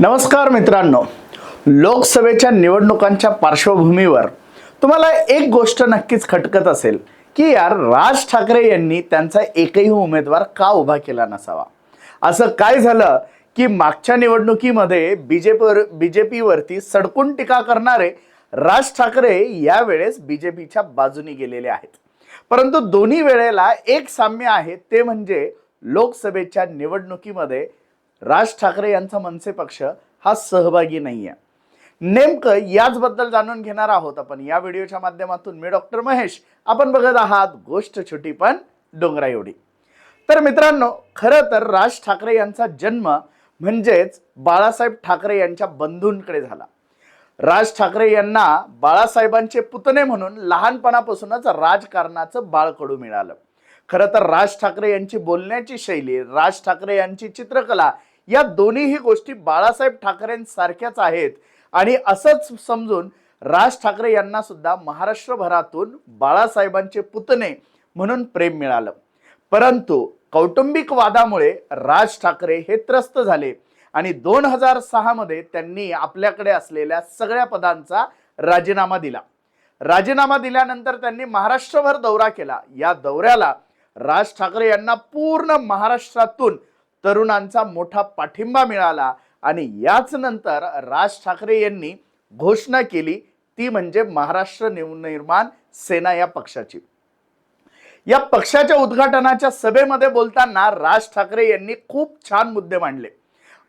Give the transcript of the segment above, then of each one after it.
नमस्कार मित्रांनो. लोकसभेच्या निवडणुकांच्या पार्श्वभूमीवर तुम्हाला एक गोष्ट नक्कीच खटकत असेल की यार राज ठाकरे यांनी त्यांचा एकही उमेदवार का उभा केला नसावा? असं काय झालं की मागच्या निवडणुकीमध्ये बीजेपीवर बीजेपीवरती सडकून टीका करणारे राज ठाकरे यावेळेस बीजेपीच्या बाजूने गेलेले आहेत. परंतु दोन्ही वेळेला एक साम्य आहे ते म्हणजे लोकसभेच्या निवडणुकीमध्ये राज ठाकरे यांचा मनसे पक्ष हा सहभागी नाही आहे नेमकं याचबद्दल जाणून घेणार आहोत आपण. या व्हिडिओच्या माध्यमातून मी डॉक्टर महेश. आपण बघत आहात गोष्ट छोटी पण डोंगरा एवढी. तर मित्रांनो खरं तर राज ठाकरे यांचा जन्म म्हणजेच बाळासाहेब ठाकरे यांच्या बंधूंकडे झाला. राज ठाकरे यांना बाळासाहेबांचे पुतणे म्हणून लहानपणापासूनच राजकारणाचं बाळकडू मिळालं. खरं तर राज ठाकरे यांची बोलण्याची शैली राज ठाकरे यांची चित्रकला या दोन्हीही गोष्टी बाळासाहेब ठाकरेंसारख्याच आहेत. आणि असंच समजून राज ठाकरे यांना सुद्धा महाराष्ट्रभरातून बाळासाहेबांचे पुतणे म्हणून प्रेम मिळालं. परंतु कौटुंबिक वादामुळे राज ठाकरे हे त्रस्त झाले आणि दोन हजार सहामध्ये त्यांनी आपल्याकडे असलेल्या सगळ्या पदांचा राजीनामा दिला. राजीनामा दिल्यानंतर त्यांनी महाराष्ट्रभर दौरा केला. या दौऱ्याला राज ठाकरे यांना पूर्ण महाराष्ट्रातून तरुणांचा मोठा पाठिंबा मिळाला आणि याच नंतर राज ठाकरे यांनी घोषणा केली ती म्हणजे महाराष्ट्र नवनिर्माण सेना या पक्षाची. या पक्षाच्या उद्घाटनाच्या सभेमध्ये बोलताना राज ठाकरे यांनी खूप छान मुद्दे मांडले.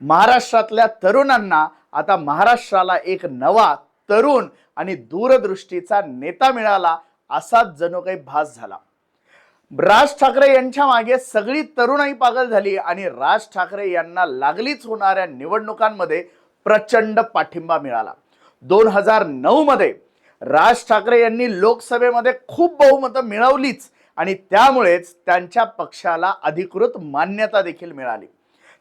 महाराष्ट्रातल्या तरुणांना आता महाराष्ट्राला एक नवा तरुण आणि दूरदृष्टीचा नेता मिळाला असाच जणू काही भास झाला. राज ठाकरे यांच्या मागे सगळी तरुणाई पागल झाली आणि राज ठाकरे यांना लागलीच होणाऱ्या निवडणुकांमध्ये प्रचंड पाठिंबा मिळाला. दोन हजार नऊ मध्ये राज ठाकरे यांनी लोकसभेमध्ये खूप बहुमतं मिळवलीच आणि त्यामुळेच त्यांच्या पक्षाला अधिकृत मान्यता देखील मिळाली.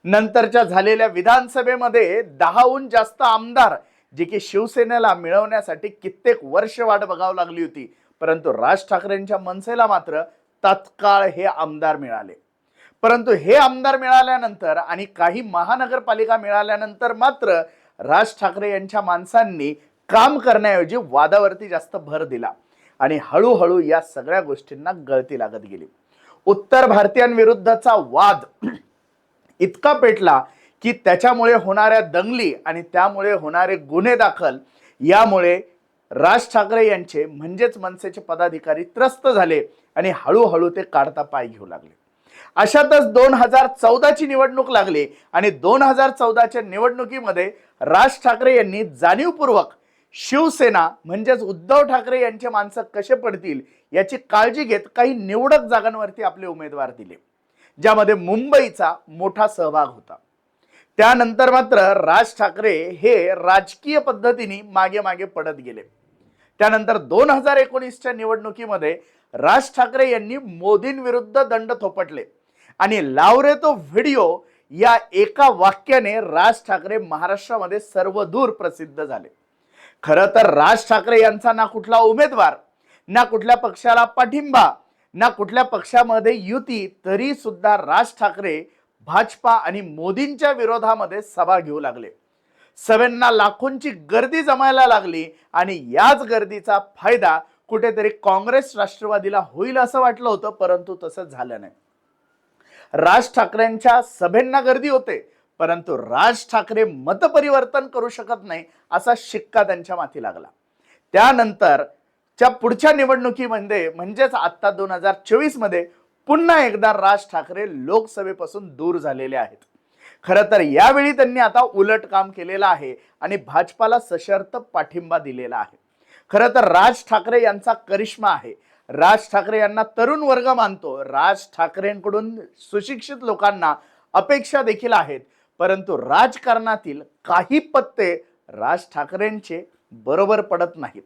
नंतरच्या झालेल्या विधानसभेमध्ये दहाहून जास्त आमदार जे की शिवसेनेला मिळवण्यासाठी कित्येक वर्ष वाट बघावं लागली होती. परंतु राज ठाकरेंच्या मनसेला मात्र तात्काळ हे आमदार मिळाले. परंतु हे आमदार मिळाल्यानंतर आणि काही महानगरपालिका मिळाल्यानंतर मात्र राज ठाकरे यांच्या माणसांनी काम करण्याऐवजी वादावरती जास्त भर दिला आणि हळूहळू या सगळ्या गोष्टींना गळती लागत गेली. उत्तर भारतीयांविरुद्धचा वाद इतका पेटला की त्याच्यामुळे होणाऱ्या दंगली आणि त्यामुळे होणारे गुन्हे दाखल यामुळे राज ठाकरे यांचे म्हणजेच मनसेचे पदाधिकारी त्रस्त झाले आणि हळूहळू ते काढता पाय घेऊ लागले. अशातच दोन हजार चौदाची निवडणूक लागली आणि दोन हजार चौदाच्या निवडणुकीमध्ये राज ठाकरे यांनी जाणीवपूर्वक शिवसेना म्हणजेच उद्धव ठाकरे यांचे माणसं कसे पडतील याची काळजी घेत काही निवडक जागांवरती आपले उमेदवार दिले ज्यामध्ये मुंबईचा मोठा सहभाग होता. त्यानंतर मात्र राज ठाकरे हे राजकीय पद्धतीने मागे मागे पडत गेले. त्यानंतर दोन हजार एकोणीसच्या निवडणुकीमध्ये राज ठाकरे यांनी मोदींविरुद्ध दंड थोपटले. आणि लावरे तो व्हिडिओ या एका वाक्याने राज ठाकरे महाराष्ट्रामध्ये सर्वदूर प्रसिद्ध झाले. खरं तर राज ठाकरे यांचा ना कुठला उमेदवार ना कुठल्या पक्षाला पाठिंबा ना कुठल्या पक्षामध्ये युती तरी सुद्धा राज ठाकरे भाजपा आणि मोदींच्या विरोधामध्ये सभा घेऊ लागले. सभेंना लाखोंची गर्दी जमायला लागली आणि याच गर्दीचा फायदा कुठेतरी काँग्रेस राष्ट्रवादीला होईल असं वाटलं होतं परंतु तसं झालं नाही. राज ठाकरेंच्या सभेंना गर्दी होते परंतु राज ठाकरे मतपरिवर्तन करू शकत नाही असा शिक्का त्यांच्या माथी लागला. त्यानंतर च्या पुढच्या निवडणुकीमध्ये म्हणजेच आता दोन हजार चोवीसमध्ये पुन्हा एकदा राज ठाकरे लोकसभेपासून दूर झालेले आहेत. खरं तर यावेळी त्यांनी आता उलट काम केलेलं आहे आणि भाजपाला सशर्त पाठिंबा दिलेला आहे. खरं तर राज ठाकरे यांचा करिश्मा आहे. राज ठाकरे यांना तरुण वर्ग मानतो. राज ठाकरेंकडून सुशिक्षित लोकांना अपेक्षा देखील आहेत. परंतु राजकारणातील काही पत्ते राज ठाकरेंचे बरोबर पडत नाहीत.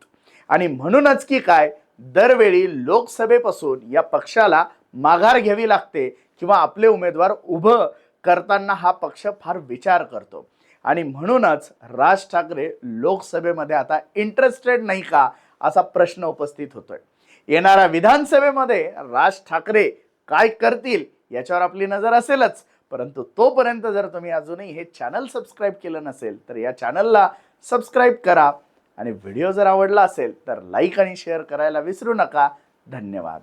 आणि म्हणूनच की काय दरवेळी लोकसभेपासून या पक्षाला माघार घ्यावी लागते किंवा आपले उमेदवार उभं करताना हा पक्ष फार विचार करतो. आणि म्हणूनच राज ठाकरे लोकसभेमध्ये आता इंटरेस्टेड नाही का असा प्रश्न उपस्थित होतोय. येणाऱ्या विधानसभेमध्ये राज ठाकरे काय करतील याच्यावर आपली नजर असेलच. परंतु तोपर्यंत जर तुम्ही अजूनही हे चॅनल सबस्क्राईब केलं नसेल तर या चॅनलला सबस्क्राईब करा. आणि व्हिडिओ जर आवडला असेल तर लाईक आणि शेअर करायला विसरू नका. धन्यवाद.